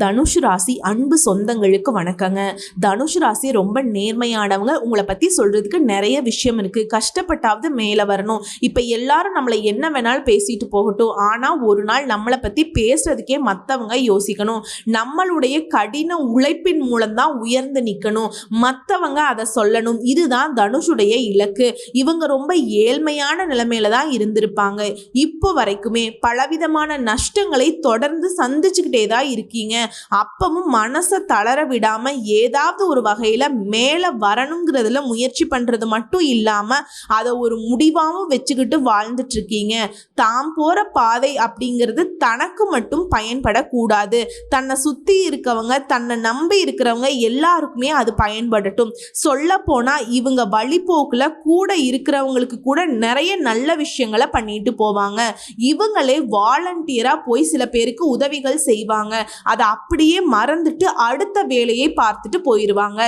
தனுஷ் ராசி அன்பு சொந்தங்களுக்கு வணக்கங்க. தனுஷ் ராசி ரொம்ப நேர்மையானவங்க. உங்களை பற்றி சொல்கிறதுக்கு நிறைய விஷயம் இருக்குது கஷ்டப்பட்டாவது மேலே வரணும். இப்போ எல்லாரும் நம்மளை என்ன வேணாலும் பேசிட்டு போகட்டும். ஆனால் ஒரு நாள் நம்மளை பற்றி பேசுறதுக்கே மற்றவங்க யோசிக்கணும். நம்மளுடைய கடின உழைப்பின் மூலம்தான் உயர்ந்து நிற்கணும் மற்றவங்க அதை சொல்லணும். இதுதான் தனுஷுடைய இலக்கு. இவங்க ரொம்ப ஏழ்மையான நிலைமையில தான் இருந்திருப்பாங்க. இப்போ வரைக்குமே பலவிதமான நஷ்டங்களை தொடர்ந்து சந்திச்சுக்கிட்டே தான் இருக்கீங்க. அப்பவும் மனசை தளர விடாம ஏதாவது ஒரு வகையில மேலே வரணுங்கிறதுல முயற்சி பண்றது மட்டும் இல்லாம அதை ஒரு முடிவாகவும் வச்சுக்கிட்டு வாழ்ந்துட்டு இருக்கீங்க தாம் போற பாதை அப்படிங்கிறது தனக்கு மட்டும் பயன்படக்கூடாது. தன்னை சுத்தி இருக்கவங்க தன்னை நம்பி இருக்கிறவங்க எல்லாருக்குமே அது பயன்படட்டும். சொல்ல போனா இவங்க வழிபோக்குல கூட இருக்கிறவங்களுக்கு கூட நிறைய நல்ல விஷயங்களை பண்ணிட்டு போவாங்க. இவங்களே வாலண்டியரா போய் சில பேருக்கு உதவிகள் செய்வாங்க. அதை அப்படியே மறந்துட்டு அடுத்த வேலையை பார்த்துட்டு போயிடுவாங்க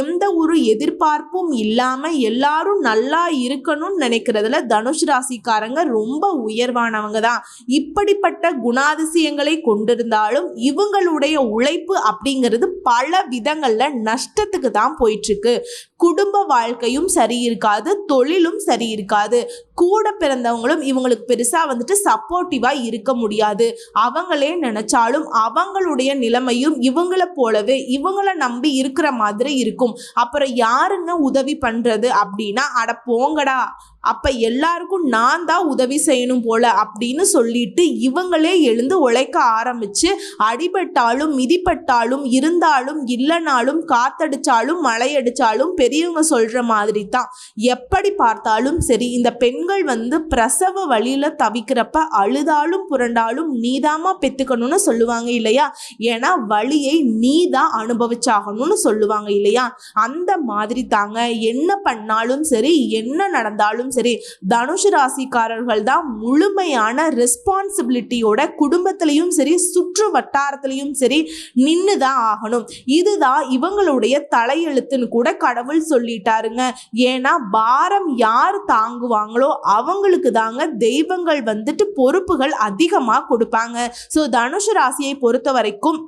எந்த ஒரு எதிர்பார்ப்பும் இல்லாம எல்லாரும் நல்லா இருக்கணும்னு நினைக்கிறதுல தனுஷ் ராசிக்காரங்க ரொம்ப உயர்வானவங்க தான். இப்படிப்பட்ட குணாதிசயங்களை கொண்டிருந்தாலும் இவங்களுடைய உழைப்பு அப்படிங்கிறது பல விதங்கள்ல நஷ்டத்துக்கு தான் போயிட்டு இருக்கு. குடும்ப வாழ்க்கையும் சரி இருக்காது தொழிலும் சரி இருக்காது கூட பிறந்தவங்களும் இவங்களுக்கு பெருசா வந்துட்டு சப்போர்ட்டிவா இருக்க முடியாது. அவங்களே நினைச்சாலும் அவங்களுடைய நிலைமையும் இவங்கள போலவே இவங்கள நம்பி இருக்கிற மாதிரி இருக்கும். அப்புறம் யாருங்க உதவி பண்றது அப்படின்னா அட போங்கடா. அப்போ எல்லாருக்கும் நான் தான் உதவி செய்யணும் போல அப்படின்னு சொல்லிட்டு இவங்களே எழுந்து உழைக்க ஆரம்பித்து அடிபட்டாலும் மிதிப்பட்டாலும் இருந்தாலும் இல்லைனாலும் காத்தடிச்சாலும் மழையடிச்சாலும் பெரியவங்க சொல்கிற மாதிரி தான் எப்படி பார்த்தாலும் சரி இந்த பெண்கள் வந்து பிரசவ வழியில் தவிக்கிறப்ப அழுதாலும் புரண்டாலும் நீதாமா பெற்றுக்கணும்னு சொல்லுவாங்க இல்லையா? ஏன்னா வழியை நீ தான் அனுபவிச்சாகணும்னு சொல்லுவாங்க இல்லையா? அந்த மாதிரி தாங்க. என்ன பண்ணாலும் சரி என்ன நடந்தாலும் சரி தனுஷ் ராசிக்காரர்கள் தான் முழுமையான ரெஸ்பான்சிபிலிட்டியோட குடும்பத்திலையும் சரி சுற்று வட்டாரத்திலையும் சரி நின்று தான் ஆகணும். இதுதான் இவங்களுடைய தலையெழுத்துன்னு கூட கடவுள் சொல்லிட்டாருங்க. ஏன்னா பாரம் யார் தாங்குவாங்களோ அவங்களுக்கு தாங்க தெய்வங்கள் வந்துட்டு பொறுப்புகள் அதிகமாக கொடுப்பாங்க. ஸோ தனுஷ் ராசியை பொறுத்த வரைக்கும்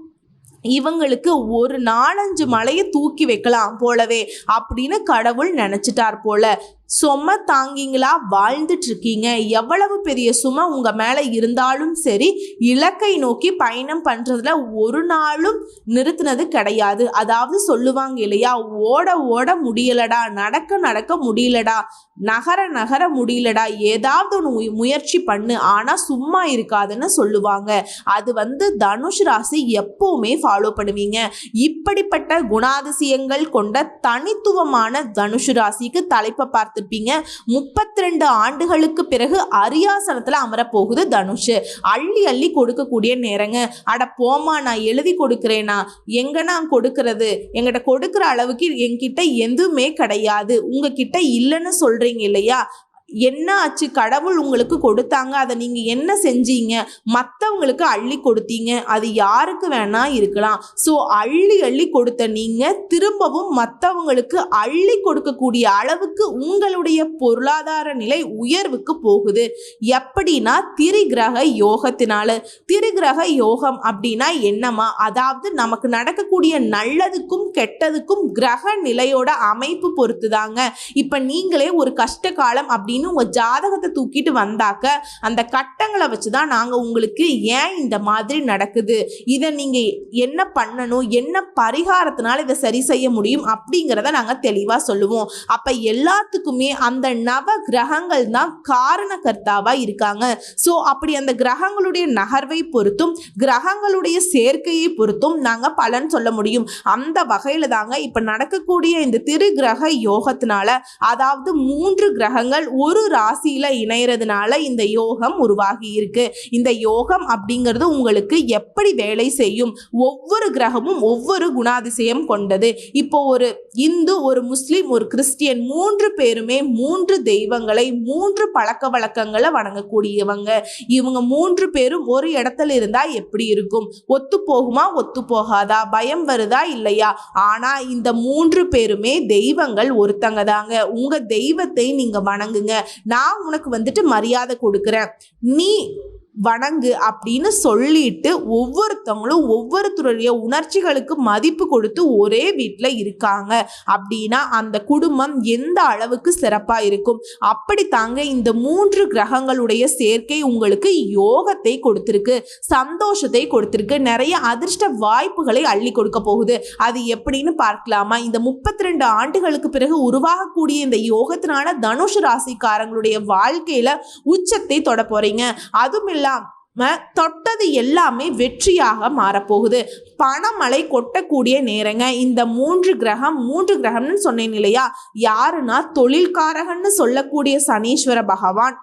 இவங்களுக்கு ஒரு நாலஞ்சு மலையை தூக்கி வைக்கலாம் போலவே அப்படின்னு கடவுள் நினச்சிட்டார் போல. சும தாங்கிங்களா வாழ்ந்துட்டு இருக்கீங்க எவ்வளவு பெரிய சுமை உங்க மேல இருந்தாலும் சரி இலக்கை நோக்கி பயணம் பண்றதுல ஒரு நாளும் நிறுத்தினது கிடையாது. அதாவது சொல்லுவாங்க இல்லையா ஓட ஓட முடியலடா நடக்க நடக்க முடியலடா நகர நகர முடியலடா ஏதாவது ஒன்று முயற்சி பண்ணு ஆனா சும்மா இருக்காதுன்னு சொல்லுவாங்க. அது வந்து தனுஷ் ராசி எப்பவுமே ஃபாலோ பண்ணுவீங்க. இப்படிப்பட்ட குணாதிசயங்கள் கொண்ட தனித்துவமான தனுஷ் ராசிக்கு தலைப்பை பார்த்து பார்த்துருப்பீங்க முப்பத்தி ரெண்டு ஆண்டுகளுக்கு பிறகு அரியாசனத்தில் அமரப்போகுது தனுஷ். அள்ளி அள்ளி கொடுக்கக்கூடிய நேரங்க. அட போமா நான் எழுதி கொடுக்குறேனா? எங்க நான் கொடுக்கறது? எங்கிட்ட கொடுக்குற அளவுக்கு என்கிட்ட எதுவுமே கிடையாது. உங்ககிட்ட இல்லைன்னு சொல்றீங்க இல்லையா? என்ன ஆச்சு? கடவுள் உங்களுக்கு கொடுத்தாங்க. அதை நீங்கள் என்ன செஞ்சீங்க? மற்றவங்களுக்கு அள்ளி கொடுத்தீங்க. அது யாருக்கு வேணா இருக்கலாம். ஸோ அள்ளி அள்ளி கொடுத்த நீங்கள் திரும்பவும் மற்றவங்களுக்கு அள்ளி கொடுக்கக்கூடிய அளவுக்கு உங்களுடைய பொருளாதார நிலை உயர்வுக்கு போகுது. எப்படின்னா திரிகிரக யோகத்தினால. திரிகிரக யோகம் அப்படின்னா என்னமா அதாவது நமக்கு நடக்கக்கூடிய நல்லதுக்கும் கெட்டதுக்கும் கிரக நிலையோட அமைப்பு பொறுத்து தாங்க இப்போ நீங்களே ஒரு கஷ்ட காலம் அப்படின்னு அப்படின்னு உங்கள் ஜாதகத்தை தூக்கிட்டு வந்தாக்க அந்த கட்டங்களை வச்சு தான் நாங்கள் உங்களுக்கு ஏன் இந்த மாதிரி நடக்குது? இதை நீங்கள் என்ன பண்ணணும்? என்ன பரிகாரத்தினால இதை சரி செய்ய முடியும்? அப்படிங்கிறத நாங்கள் தெளிவாக சொல்லுவோம். அப்போ எல்லாத்துக்குமே அந்த நவ கிரகங்கள் தான் காரணக்கர்த்தாவாக இருக்காங்க. ஸோ அப்படி அந்த கிரகங்களுடைய நகர்வை பொறுத்தும் கிரகங்களுடைய சேர்க்கையை பொறுத்தும் நாங்கள் பலன் சொல்ல முடியும். அந்த வகையில் தாங்க இப்போ நடக்கக்கூடிய இந்த திரு கிரக யோகத்தினால அதாவது மூன்று கிரகங்கள் ஒரு ஒரு ராசியில் இணையறதுனால இந்த யோகம் உருவாகி இருக்கு இந்த யோகம் அப்படிங்கிறது உங்களுக்கு எப்படி வேலை செய்யும்? ஒவ்வொரு கிரகமும் ஒவ்வொரு குணாதிசயம் கொண்டது. இப்போ ஒரு இந்து ஒரு முஸ்லீம் ஒரு கிறிஸ்டியன் மூன்று பேருமே மூன்று தெய்வங்களை மூன்று பழக்க வழக்கங்களை வணங்கக்கூடியவங்க. இவங்க மூன்று பேரும் ஒரு இடத்துல இருந்தா எப்படி இருக்கும்? ஒத்து போகுமா ஒத்து போகாதா? பயம் வருதா இல்லையா? ஆனா இந்த மூன்று பேருமே தெய்வங்கள் ஒருத்தங்க தாங்க. உங்க தெய்வத்தை நீங்க வணங்குங்க. நான் உனக்கு வந்துட்டு மரியாதை கொடுக்குறேன். நீ வணங்கு அப்படின்னு சொல்லிட்டு ஒவ்வொருத்தவங்களும் ஒவ்வொருத்தருடைய உணர்ச்சிகளுக்கு மதிப்பு கொடுத்து ஒரே வீட்டில் இருக்காங்க. அப்படின்னா அந்த குடும்பம் எந்த அளவுக்கு சிறப்பாக இருக்கும்? அப்படி தாங்க இந்த மூன்று கிரகங்களுடைய சேர்க்கை உங்களுக்கு யோகத்தை கொடுத்துருக்கு சந்தோஷத்தை கொடுத்துருக்கு நிறைய அதிர்ஷ்ட வாய்ப்புகளை அள்ளி கொடுக்க போகுது. அது எப்படின்னு பார்க்கலாமா? இந்த முப்பத்தி ரெண்டு ஆண்டுகளுக்கு பிறகு உருவாகக்கூடிய இந்த யோகத்தினால தனுஷ் ராசிக்காரங்களுடைய வாழ்க்கையில உச்சத்தை தொட போறீங்க. அதுவும் எல்லாம் தொட்டது எல்லாமே வெற்றியாக மாறப்போகுது. பணமழை கொட்டக்கூடிய நேரங்க. இந்த மூன்று கிரகம் மூன்று கிரகம்னு சொன்னேன் இல்லையா? யாருன்னா தொழில்காரகன்னு சொல்லக்கூடிய சனீஸ்வர பகவான்.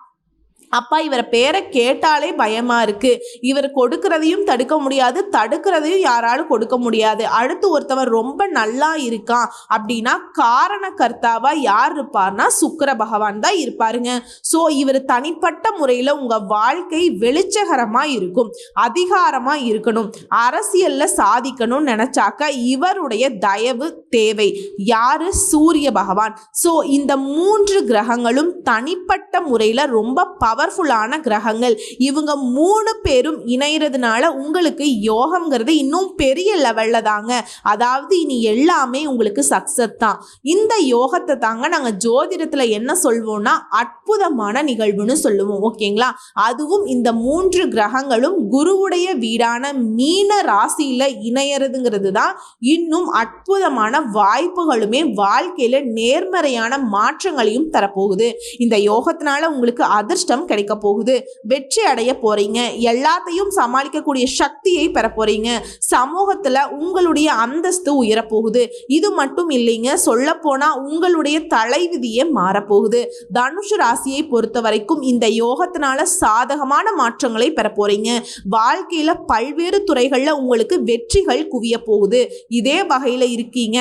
அப்பா இவரை பேரை கேட்டாலே பயமா இருக்கு. இவர் கொடுக்கறதையும் தடுக்க முடியாது தடுக்கிறதையும் யாராலும் கொடுக்க முடியாது. அடுத்து ஒருத்தவன் ரொம்ப நல்லா இருக்கான் அப்படின்னா காரணக்கர்த்தாவா யார் இருப்பார்னா சுக்கர பகவான் தான் இருப்பாருங்க. ஸோ இவர் தனிப்பட்ட முறையில் உங்க வாழ்க்கை வெளிச்சகரமா இருக்கும் அதிகாரமா இருக்கணும் அரசியல்ல சாதிக்கணும்னு நினைச்சாக்க இவருடைய தயவு தேவை. யாரு? சூரிய பகவான். ஸோ இந்த மூன்று கிரகங்களும் தனிப்பட்ட முறையில் ரொம்ப பவர்ஃபுல்லான கிரகங்கள். இவங்க மூணு பேரும் இணையறதுனால உங்களுக்கு யோகம்ங்கிறது இன்னும் பெரிய லெவலில் தாங்க. அதாவது இனி எல்லாமே உங்களுக்கு சக்ஸஸ் தான். இந்த யோகத்தை தாங்க நாங்கள் ஜோதிடத்தில் என்ன சொல்வோம்னா அற்புதமான நிகழ்வுன்னு சொல்லுவோம் ஓகேங்களா? அதுவும் இந்த மூன்று கிரகங்களும் குருவுடைய வீடான மீன ராசியில் இணையறதுங்கிறது தான் இன்னும் அற்புதமான வாய்ப்புகளுமே வாழ்க்கையில் நேர்மறையான மாற்றங்களையும் தரப்போகுது. இந்த யோகத்தினால உங்களுக்கு அதிர்ஷ்டம் கிடைக்க போகுது. வெற்றி அடைய போறீங்க. எல்லாத்தையும் சமாளிக்கக்கூடிய சக்தியை பெற போறீங்க. சமூகத்துல உங்களுடைய அந்தஸ்து உயரப்போகுது இது மட்டும் இல்லைங்க சொல்ல போனா உங்களுடைய தலைவிதியே மாறப்போகுது தனுஷ் ராசியை பொறுத்த வரைக்கும் இந்த யோகத்தினால சாதகமான மாற்றங்களை பெற போறீங்க. வாழ்க்கையில பல்வேறு துறைகள்ல உங்களுக்கு வெற்றிகள் குவிய போகுது. இதே வகையில இருக்கீங்க.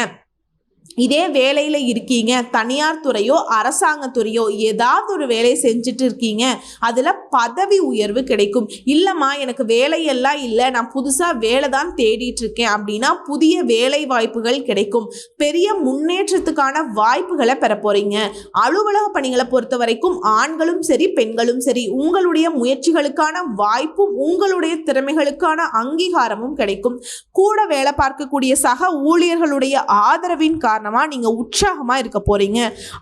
இதே வேலையில் இருக்கீங்க தனியார் துறையோ அரசாங்கத்துறையோ ஏதாவது ஒரு வேலையை செஞ்சுட்டு இருக்கீங்க அதில் பதவி உயர்வு கிடைக்கும். இல்லைம்மா எனக்கு வேலையெல்லாம் இல்லை நான் புதுசாக வேலை தான் தேடிட்டு இருக்கேன் அப்படின்னா புதிய வேலை வாய்ப்புகள் கிடைக்கும். பெரிய முன்னேற்றத்துக்கான வாய்ப்புகளை பெற போகிறீங்க அலுவலக பணிகளை பொறுத்த வரைக்கும் ஆண்களும் சரி பெண்களும் சரி உங்களுடைய முயற்சிகளுக்கான வாய்ப்பும் உங்களுடைய திறமைகளுக்கான அங்கீகாரமும் கிடைக்கும். கூட வேலை பார்க்கக்கூடிய சக ஊழியர்களுடைய ஆதரவின் காரணமாக நீங்கள் உற்சாகமாக இருக்க போகிறீங்க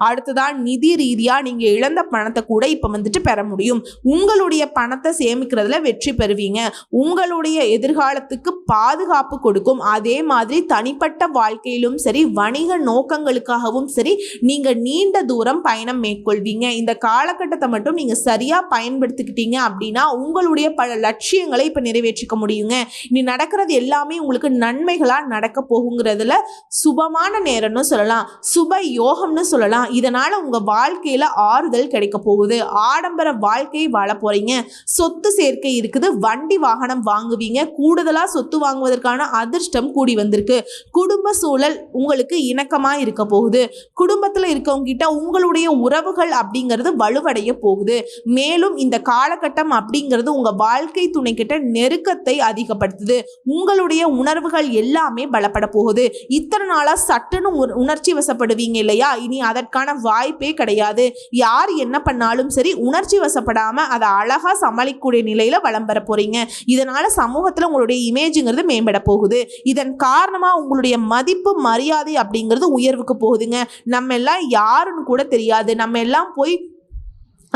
அடுத்ததான் நிதி ரீதியாக நீங்கள் இழந்த பணத்தை கூட இப்போ வந்துட்டு பெற முடியும். உங்களுடைய பணத்தை சேமிக்கிறதுல வெற்றி பெறுவீங்க. உங்களுடைய எதிர்காலத்துக்கு பாதுகாப்பு கொடுக்கும். அதே மாதிரி தனிப்பட்ட வாழ்க்கையிலும் சரி வணிக நோக்கங்களுக்காகவும் சரி நீங்கள் நீண்ட தூரம் பயணம் மேற்கொள்வீங்க. இந்த காலகட்டத்தை மட்டும் நீங்கள் சரியாக பயன்படுத்திக்கிட்டீங்க அப்படின்னா உங்களுடைய பல லட்சியங்களை இப்போ நிறைவேற்றிக்க முடியுங்க. இனி நடக்கிறது எல்லாமே உங்களுக்கு நன்மைகளாக நடக்க போகுங்கிறதுல சுபமான நேரம் நேரம்னு சொல்லலாம் சுப யோகம்னு சொல்லலாம். இதனால உங்க வாழ்க்கையில ஆறுதல் கிடைக்க போகுது. ஆடம்பர வாழ்க்கையை வாழ போறீங்க. சொத்து சேர்க்கை இருக்குது. வண்டி வாகனம் வாங்குவீங்க. கூடுதலா சொத்து வாங்குவதற்கான அதிர்ஷ்டம் கூடி வந்திருக்கு. குடும்ப சூழல் உங்களுக்கு இணக்கமா இருக்க போகுது. குடும்பத்துல இருக்கவங்க கிட்ட உங்களுடைய உறவுகள் அப்படிங்கிறது வலுவடைய போகுது. மேலும் இந்த காலகட்டம் அப்படிங்கிறது உங்க வாழ்க்கை துணை கிட்ட நெருக்கத்தை அதிகப்படுத்துது. உங்களுடைய உணர்வுகள் எல்லாமே பலப்பட போகுது. இத்தனை நாளா சட்டுன்னு உணர்ச்சி வசப்படுவீங்க இல்லையா? இனி அதற்கான வாய்ப்பே கிடையாது. யார் என்ன பண்ணாலும் சரி உணர்ச்சி வசப்படாமல் அதை அழகாக சமாளிக்கக்கூடிய நிலையில் வளம் பெற போகிறீங்க இதனால் சமூகத்தில் உங்களுடைய இமேஜுங்கிறது மேம்பட போகுது. இதன் காரணமாக உங்களுடைய மதிப்பு மரியாதை அப்படிங்கிறது உயர்வுக்கு போகுதுங்க. நம்ம எல்லாம் யாருன்னு கூட தெரியாது. நம்ம எல்லாம் போய்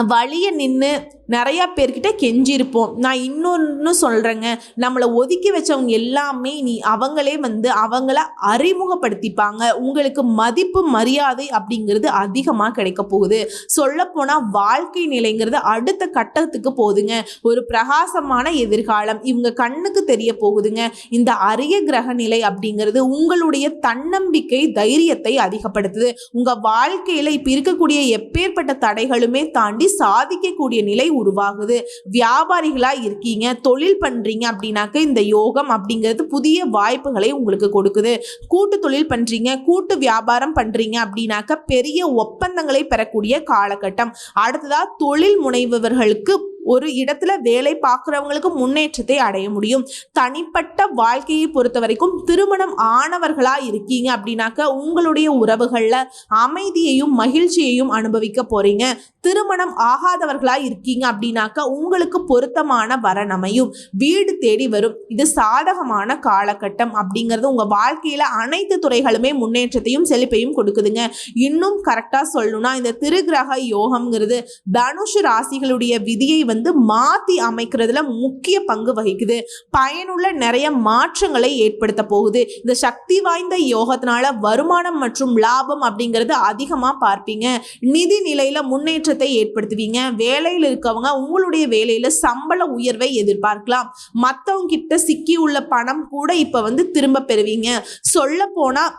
வழியை நின்று நிறையா பேர்கிட்ட கெஞ்சிருப்போம். நான் இன்னொன்று சொல்கிறேங்க நம்மளை ஒதுக்கி வச்சவங்க எல்லாமே நீ அவங்களே வந்து அவங்கள அறிமுகப்படுத்திப்பாங்க. உங்களுக்கு மதிப்பு மரியாதை அப்படிங்கிறது அதிகமாக கிடைக்க போகுது. சொல்லப்போனால் வாழ்க்கை நிலைங்கிறது அடுத்த கட்டத்துக்கு போகுதுங்க. ஒரு பிரகாசமான எதிர்காலம் இவங்க கண்ணுக்கு தெரிய போகுதுங்க. இந்த அரிய கிரக நிலை அப்படிங்கிறது உங்களுடைய தன்னம்பிக்கை தைரியத்தை அதிகப்படுத்துது. உங்கள் வாழ்க்கையில் இப்போ இருக்கக்கூடிய எப்பேற்பட்ட தடைகளுமே தாண்டி சாதிக்கக்கூடிய நிலை உருவாகுது. வியாபாரிகளா இருக்கீங்க தொழில் பண்றீங்க அப்படின்னாக்க இந்த யோகம் அப்படிங்கிறது புதிய வாய்ப்புகளை உங்களுக்கு கொடுக்குது. கூட்டு தொழில் பண்றீங்க கூட்டு வியாபாரம் பண்றீங்க அப்படின்னாக்க பெரிய ஒப்பந்தங்களை பெறக்கூடிய காலகட்டம். அடுத்ததா தொழில் முனைபவர்களுக்கு ஒரு இடத்துல வேலை பார்க்குறவங்களுக்கு முன்னேற்றத்தை அடைய முடியும். தனிப்பட்ட வாழ்க்கையை பொறுத்த வரைக்கும் திருமணம் ஆனவர்களாக இருக்கீங்க அப்படின்னாக்க உங்களுடைய உறவுகளில் அமைதியையும் மகிழ்ச்சியையும் அனுபவிக்க போறீங்க. திருமணம் ஆகாதவர்களாக இருக்கீங்க அப்படின்னாக்க உங்களுக்கு பொருத்தமான வரன் அமையும். வீடு தேடி வரும். இது சாதகமான காலகட்டம் அப்படிங்கிறது உங்கள் வாழ்க்கையில் அனைத்து துறைகளுமே முன்னேற்றத்தையும் செழிப்பையும் கொடுக்குதுங்க. இன்னும் கரெக்டாக சொல்லணும்னா இந்த திருகிரக யோகம்ங்கிறது தனுஷு ராசிகளுடைய விதியை வந்து வந்து மாற்றி அமைக்கிறதுல முக்கிய பங்கு வகிக்குது. பயனுள்ள நிறைய மாற்றங்களை ஏற்படுத்த போகுது. இந்த சக்தி வாய்ந்த யோகத்தினால வருமானம் மற்றும் லாபம் அப்படிங்கிறது அதிகமாக பார்ப்பீங்க. நிதி நிலையில முன்னேற்றத்தை ஏற்படுத்துவீங்க. வேலையில் இருக்கவங்க உங்களுடைய வேலையில சம்பள உயர்வை எதிர்பார்க்கலாம். மற்றவங்க கிட்ட சிக்கி உள்ள பணம் கூட இப்போ வந்து திரும்ப பெறுவீங்க. சொல்ல போனால்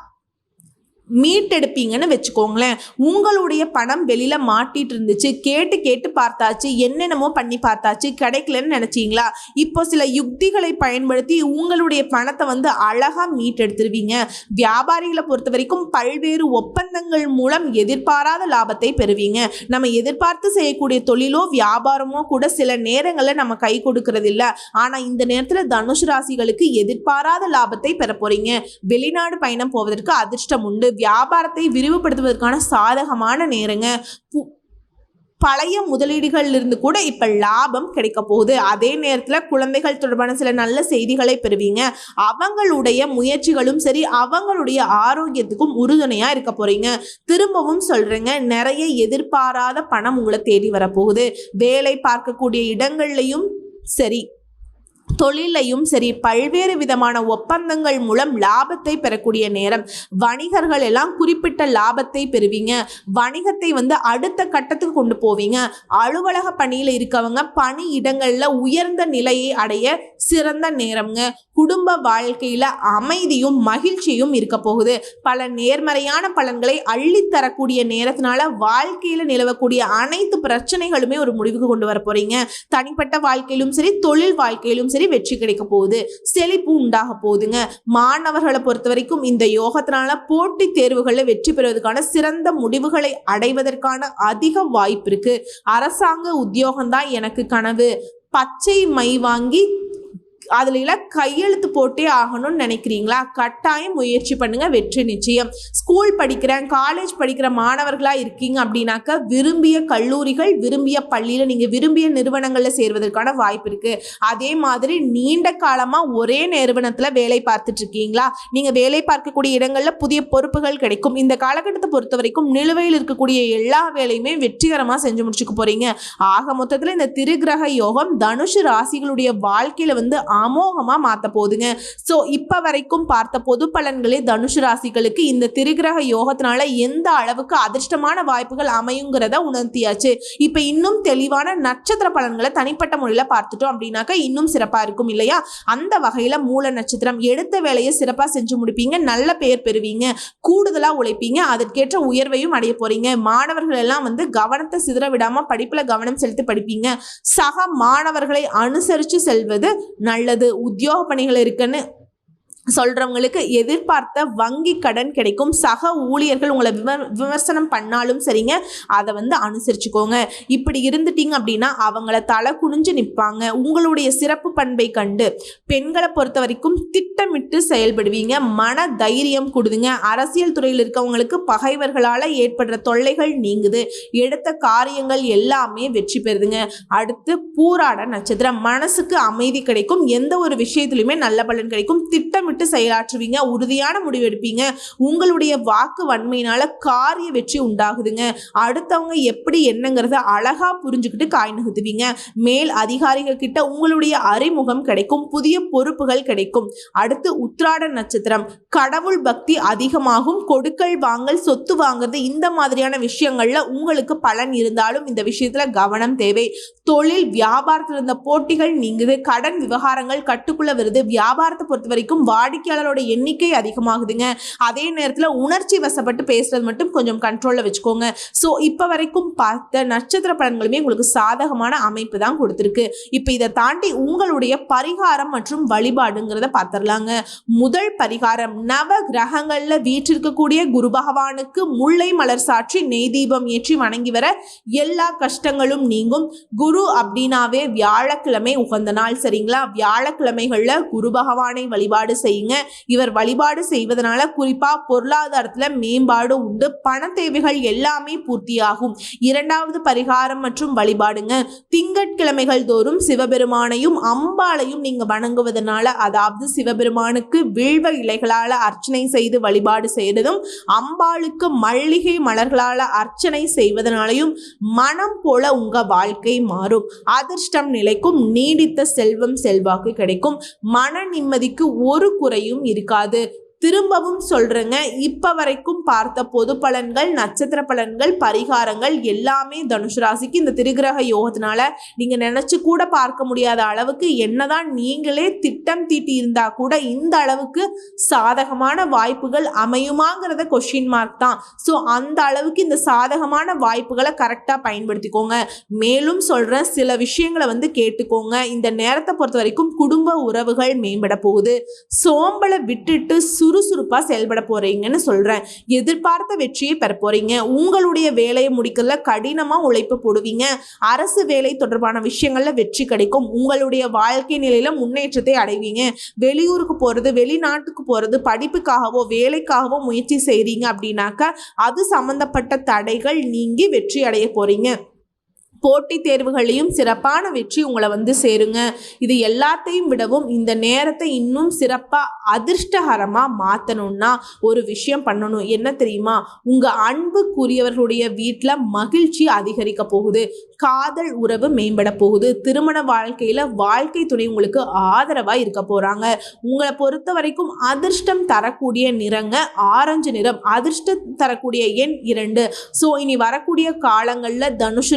மீட்டெடுப்பீங்கன்னு வச்சுக்கோங்களேன். உங்களுடைய பணம் வெளியில மாட்டிட்டு இருந்துச்சு. கேட்டு கேட்டு பார்த்தாச்சு. என்னென்னமோ பண்ணி பார்த்தாச்சு. கிடைக்கலன்னு நினைச்சீங்களா? இப்போ சில யுக்திகளை பயன்படுத்தி உங்களுடைய பணத்தை வந்து அழகா மீட்டெடுத்துருவீங்க. வியாபாரிகளை பொறுத்த வரைக்கும் பல்வேறு ஒப்பந்தங்கள் மூலம் எதிர்பாராத லாபத்தை பெறுவீங்க. நம்ம எதிர்பார்த்து செய்யக்கூடிய தொழிலோ வியாபாரமோ கூட சில நேரங்களில் நம்ம கை கொடுக்கறது இல்லை ஆனா இந்த நேரத்தில் தனுஷ் ராசிகளுக்கு எதிர்பாராத லாபத்தை பெற போறீங்க வெளிநாடு பயணம் போவதற்கு அதிர்ஷ்டம் உண்டு. வியாபாரத்தை விரிவுபடுத்துவதற்கான சாதகமான நேரங்க. பு- பழைய முதலீடுகள்ல இருந்து கூட இப்போ லாபம் கிடைக்க போகுது. அதே நேரத்தில் குழந்தைகள் தொடர்பான சில நல்ல செய்திகளை பெறுவீங்க. அவங்களுடைய முயற்சிகளும் சரி அவங்களுடைய ஆரோக்கியத்துக்கும் உறுதுணையாக இருக்க போகிறீங்க திரும்பவும் சொல்கிறேங்க நிறைய எதிர்பாராத பணம் உங்களை தேடி வரப்போகுது வேலை பார்க்கக்கூடிய இடங்கள்லையும் சரி தொழிலையும் சரி பல்வேறு விதமான ஒப்பந்தங்கள் மூலம் லாபத்தை பெறக்கூடிய நேரம். வணிகர்கள் எல்லாம் குறிப்பிட்ட லாபத்தை பெறுவீங்க. வணிகத்தை வந்து அடுத்த கட்டத்துக்கு கொண்டு போவீங்க. அலுவலக பணியில் இருக்கவங்க பணி இடங்களில் உயர்ந்த நிலையை அடைய சிறந்த நேரம்ங்க. குடும்ப வாழ்க்கையில் அமைதியும் மகிழ்ச்சியும் இருக்க போகுது. பல நேர்மறையான பலன்களை அள்ளித் தரக்கூடிய நேரத்தினால வாழ்க்கையில் நிலவக்கூடிய அனைத்து பிரச்சனைகளுமே ஒரு முடிவுக்கு கொண்டு வர போறீங்க. தனிப்பட்ட வாழ்க்கையிலும் சரி தொழில் வாழ்க்கையிலும் சரி வெற்றி கிடைக்க போகுது. செழிப்பு உண்டாக போகுதுங்க. மாணவர்களை பொறுத்த வரைக்கும் இந்த யோகத்தினால போட்டி தேர்வுகளில் வெற்றி பெறுவதற்கான சிறந்த முடிவுகளை அடைவதற்கான அதிக வாய்ப்பு இருக்கு. அரசாங்க உத்தியோகம் தான் எனக்கு கனவு. பச்சை மை வாங்கி அதுல எல்லாம் கையெழுத்து போட்டே ஆகணும்னு நினைக்கிறீங்களா? கட்டாயம் முயற்சி பண்ணுங்க வெற்றி நிச்சயம். ஸ்கூல் படிக்கிறேன் காலேஜ் படிக்கிற மாணவர்களா இருக்கீங்க அப்படின்னாக்க விரும்பிய கல்லூரிகள் விரும்பிய பள்ளியில நீங்க விரும்பிய நிறுவனங்கள்ல சேர்வதற்கான வாய்ப்பு இருக்கு. அதே மாதிரி நீண்ட காலமா ஒரே நிறுவனத்துல வேலை பார்த்துட்டு இருக்கீங்களா? நீங்க வேலை பார்க்கக்கூடிய இடங்கள்ல புதிய பொறுப்புகள் கிடைக்கும். இந்த காலகட்டத்தை பொறுத்த வரைக்கும் நிலுவையில் இருக்கக்கூடிய எல்லா வேலையுமே வெற்றிகரமா செஞ்சு முடிச்சுக்க போறீங்க. ஆக மொத்தத்துல இந்த திருகிரக யோகம் தனுஷு ராசிகளுடைய வாழ்க்கையில வந்து அமோகமாக மாற்ற போகுதுங்க ஸோ இப்போ வரைக்கும் பார்த்த பொது பலன்களே தனுஷு ராசிகளுக்கு இந்த திருகிரக யோகத்தினால எந்த அளவுக்கு அதிர்ஷ்டமான வாய்ப்புகள் அமையுங்கிறத உணர்த்தியாச்சு. இப்போ இன்னும் தெளிவான நட்சத்திர பலன்களை தனிப்பட்ட முறையில் பார்த்துட்டோம் அப்படின்னாக்கா இன்னும் சிறப்பாக இருக்கும் இல்லையா? அந்த வகையில் மூல நட்சத்திரம் எடுத்த வேலையை சிறப்பாக செஞ்சு முடிப்பீங்க நல்ல பெயர் பெறுவீங்க கூடுதலாக உழைப்பீங்க அதற்கேற்ற உயர்வையும் அடைய போறீங்க. மாணவர்கள் எல்லாம் வந்து கவனத்தை சிதற விடாம படிப்புல கவனம் செலுத்தி படிப்பீங்க. சக மாணவர்களை அனுசரித்து செல்வது நல்ல அல்லது உத்தியோக பணிகள் இருக்குன்னு சொல்றவங்களுக்கு எதிர்பார்த்த வங்கி கடன் கிடைக்கும். சக ஊழியர்கள் உங்களை விம விமர்சனம் பண்ணாலும் சரிங்க அதை வந்து அனுசரிச்சுக்கோங்க. இப்படி இருந்துட்டீங்க அப்படின்னா அவங்கள தலை குனிஞ்சு நிற்பாங்க உங்களுடைய சிறப்பு பண்பை கண்டு பெண்களை பொறுத்த வரைக்கும் திட்டமிட்டு செயல்படுவீங்க. மன தைரியம் கொடுதுங்க. அரசியல் துறையில் இருக்கவங்களுக்கு பகைவர்களால் ஏற்படுற தொல்லைகள் நீங்குது. எடுத்த காரியங்கள் எல்லாமே வெற்றி பெறுதுங்க. அடுத்து பூராட நட்சத்திரம். மனசுக்கு அமைதி கிடைக்கும். எந்த ஒரு விஷயத்திலுமே நல்ல பலன் கிடைக்கும். திட்டமிட்டு செயலாற்றுவீங்க உறுதியான முடிவு எடுப்பீங்க. உங்களுடைய வாக்கு வன்மையினால காரிய வெற்றி உண்டாகுதுங்க. அடுத்தவங்க எப்படி என்னங்கிறத அழகா புரிஞ்சுக்கிட்டு காய் நகர்த்துவீங்க. மேல் அதிகாரிகள் கிட்ட உங்களுடைய அறிமுகம் கிடைக்கும் புதிய பொறுப்புகள் கிடைக்கும். அடுத்து உத்ராட நட்சத்திரம். கடவுள் பக்தி அதிகமாகும் கொடுக்கல் வாங்கல் சொத்து வாங்குறது இந்த மாதிரியான விஷயங்கள்ல உங்களுக்கு பலன் இருந்தாலும் இந்த விஷயத்துல கவனம் தேவை. தொழில் வியாபாரத்தில் இருந்த போட்டிகள் நீங்குது கடன் விவகாரங்கள் கட்டுக்குள்ள வருது. வியாபாரத்தை பொறுத்த வரைக்கும் வாழ் வாடிக்கையாளரோட எண்ணிக்கை அதிகமாகுதுங்க. அதே நேரத்தில் உணர்ச்சி வசப்பட்டு பேசுறது மட்டும் கொஞ்சம் கண்ட்ரோலில் வச்சுக்கோங்க. ஸோ இப்போ வரைக்கும் பார்த்த நட்சத்திர பலன்களுமே உங்களுக்கு சாதகமான அமைப்பு தான் கொடுத்துருக்கு. இப்போ இதை தாண்டி உங்களுடைய பரிகாரம் மற்றும் வழிபாடுங்கிறத பார்த்துடலாங்க. முதல் பரிகாரம் நவ கிரகங்கள்ல வீற்றிருக்கக்கூடிய குரு பகவானுக்கு முல்லை மலர் சாற்றி நெய் தீபம் ஏற்றி வணங்கி வர எல்லா கஷ்டங்களும் நீங்கும். குரு அப்படின்னாவே வியாழக்கிழமை உகந்த நாள் சரிங்களா? வியாழக்கிழமைகள்ல குரு பகவானை வழிபாடு செய்யுங்க. இவர் வழிபாடு செய்வதனால குறிப்பா பொருளாதாரத்துல மேம்பாடு உண்டு. பண தேவைகள் எல்லாமே பூர்த்தியாகும். இரண்டாவது பரிகாரம் மற்றும் வழிபாடுங்க. திங்கட்கிழமைகள் தோறும் சிவபெருமானையும் அம்பாளையும் நீங்க வணங்குவதனால அதாவது சிவபெருமானுக்கு வில்வ இலைகளால அர்ச்சனை செய்து வழிபாடு செய்யறதும் அம்பாளுக்கு மல்லிகை மலர்களால அர்ச்சனை செய்வதனாலையும் மனம் போல உங்க வாழ்க்கை மாறும். அதிர்ஷ்டம் நிலைக்கும் நீடித்த செல்வம் செல்வாக்கு கிடைக்கும். மன நிம்மதிக்கு ஒரு குறையும் இருக்காது. திரும்பவும் சொல்றேங்க. இப்ப வரைக்கும் பார்த்த பொது பலன்கள் நட்சத்திர பலன்கள் பரிகாரங்கள் எல்லாமே தனுசு ராசிக்கு இந்த திருகிரக யோகத்தினால நீங்க நினைச்சு கூட பார்க்க முடியாத அளவுக்கு என்னதான் நீங்களே திட்டம் தீட்டி இருந்தா கூட இந்த அளவுக்கு சாதகமான வாய்ப்புகள் அமையுமாங்கிறத கொஷின் மார்க் தான். ஸோ அந்த அளவுக்கு இந்த சாதகமான வாய்ப்புகளை கரெக்டாக பயன்படுத்திக்கோங்க. மேலும் சொல்றேன் சில விஷயங்களை வந்து கேட்டுக்கோங்க. இந்த நேரத்தை பொறுத்த வரைக்கும் குடும்ப உறவுகள் மேம்பட போகுது. சோம்பலை விட்டுட்டு சுறுசுறுப்பாக செயல்பட போறீங்கன்னு சொல்றேன். எதிர்பார்த்த வெற்றியை பெற போறீங்க. உங்களுடைய வேலையை முடிக்கல கடினமாக உழைப்பு போடுவீங்க. அரசு வேலை தொடர்பான விஷயங்களில் வெற்றி கிடைக்கும். உங்களுடைய வாழ்க்கை நிலையில முன்னேற்றத்தை அடைவீங்க. வெளியூருக்கு போறது வெளிநாட்டுக்கு போறது படிப்புக்காகவோ வேலைக்காகவோ முயற்சி செய்றீங்க அப்படின்னாக்கா அது சம்பந்தப்பட்ட தடைகள் நீங்கி வெற்றி அடைய போறீங்க. போட்டித் தேர்வுகளையும் சிறப்பான வெற்றி உங்களை வந்து சேருங்க. இது எல்லாத்தையும் விடவும் இந்த நேரத்தை இன்னும் சிறப்பாக அதிர்ஷ்டகரமாக மாற்றணும்னா ஒரு விஷயம் பண்ணணும். என்ன தெரியுமா? உங்கள் அன்புக்குரியவர்களுடைய வீட்டில் மகிழ்ச்சி அதிகரிக்க போகுது. காதல் உறவு மேம்பட போகுது. திருமண வாழ்க்கையில் வாழ்க்கை துணை உங்களுக்கு ஆதரவாக இருக்க போகிறாங்க உங்களை பொறுத்த வரைக்கும் அதிர்ஷ்டம் தரக்கூடிய நிறங்க ஆரஞ்சு நிறம் அதிர்ஷ்டம் தரக்கூடிய எண் இரண்டு. ஸோ இனி வரக்கூடிய காலங்களில் தனுஷு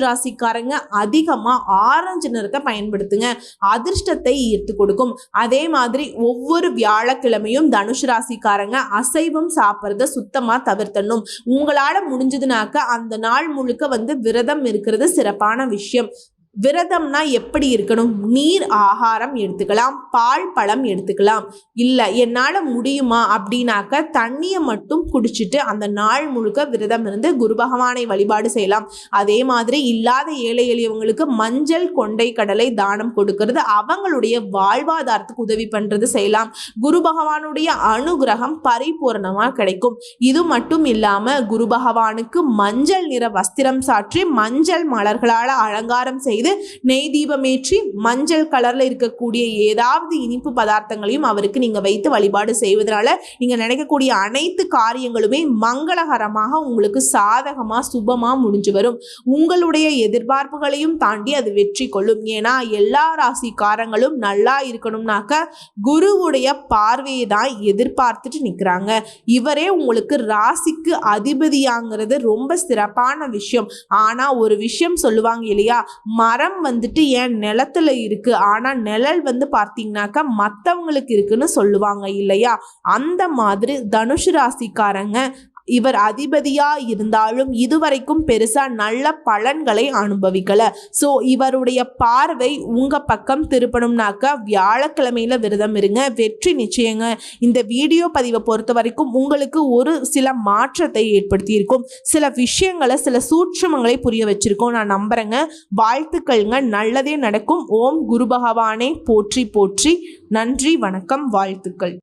பாருங்க அதிகமாக ஆரஞ்சு நிறத்தை பயன்படுத்துங்க. அதிர்ஷ்டத்தை ஈர்த்து கொடுக்கும். அதே மாதிரி ஒவ்வொரு வியாழக்கிழமையும் தனுஷு ராசிக்காரங்க அசைவம் சாப்பிட்றத சுத்தமாக தவிர்த்தணும் உங்களால் முடிஞ்சதுனாக்க அந்த நாள் முழுக்க வந்து விரதம் இருக்கிறது சிறப்பான விஷயம். விரதம்னா எப்படி இருக்கணும்? நீர் ஆகாரம் எடுத்துக்கலாம் பால் பழம் எடுத்துக்கலாம். இல்லை என்னால் முடியுமா அப்படின்னாக்க தண்ணியை மட்டும் குடிச்சிட்டு அந்த நாள் முழுக்க விரதம் இருந்து குரு பகவானை வழிபாடு செய்யலாம். அதே மாதிரி இல்லாத ஏழை எளியவங்களுக்கு மஞ்சள் கொண்டை கடலை தானம் கொடுக்கறது அவங்களுடைய வாழ்வாதாரத்துக்கு உதவி பண்ணுறது செய்யலாம். குரு பகவானுடைய அனுகிரகம் பரிபூரணமாக கிடைக்கும். இது மட்டும் இல்லாமல் குரு பகவானுக்கு மஞ்சள் நிற வஸ்திரம் சாற்றி மஞ்சள் மலர்களால் அலங்காரம் செய்து நெய் தீபமேற்றி மஞ்சள் கலர்ல இருக்கக்கூடிய ஏதாவது இனிப்பு பதார்த்தங்களையும் அவருக்கு நீங்க வைத்து வழிபாடு செய்வதனால நீங்க நினைக்கக்கூடிய அனைத்து காரியங்களுமே மங்களகரமாக உங்களுக்கு சாதகமா சுபமா முடிஞ்சு வரும். உங்களுடைய எதிர்பார்ப்புகளையும் தாண்டி அது வெற்றி கொள்ளும். ஏன்னா எல்லா ராசிக்காரங்களும் நல்லா இருக்கணும்னாக்க குருவுடைய பார்வையை தான் எதிர்பார்த்துட்டு நிற்கிறாங்க இவரே உங்களுக்கு ராசிக்கு அதிபதியாங்கிறது ரொம்ப சிறப்பான விஷயம். ஆனா ஒரு விஷயம் சொல்லுவாங்க இல்லையா? மரம் வந்துட்டு என் நிலத்துல இருக்கு? ஆனா நிழல் வந்து பார்த்தீங்கன்னாக்கா மற்றவங்களுக்கு இருக்குன்னு சொல்லுவாங்க இல்லையா? அந்த மாதிரி தனுஷு ராசிக்காரங்க இவர் அதிபதியா இருந்தாலும் இதுவரைக்கும் பெருசா நல்ல பலன்களை அனுபவிக்கல. ஸோ இவருடைய பார்வை உங்க பக்கம் திருப்பணும்னாக்க வியாழக்கிழமையில விரதம் இருங்க. வெற்றி நிச்சயங்க. இந்த வீடியோ பதிவை பொறுத்த வரைக்கும் உங்களுக்கு ஒரு சில மாற்றத்தை ஏற்படுத்தியிருக்கும். சில விஷயங்களை சில சூட்சமங்களை புரிய வச்சிருக்கோம். நான் நம்புறேங்க. வாழ்த்துக்கள்ங்க. நல்லதே நடக்கும். ஓம் குரு பகவானே. போற்றி போற்றி. நன்றி வணக்கம். வாழ்த்துக்கள்.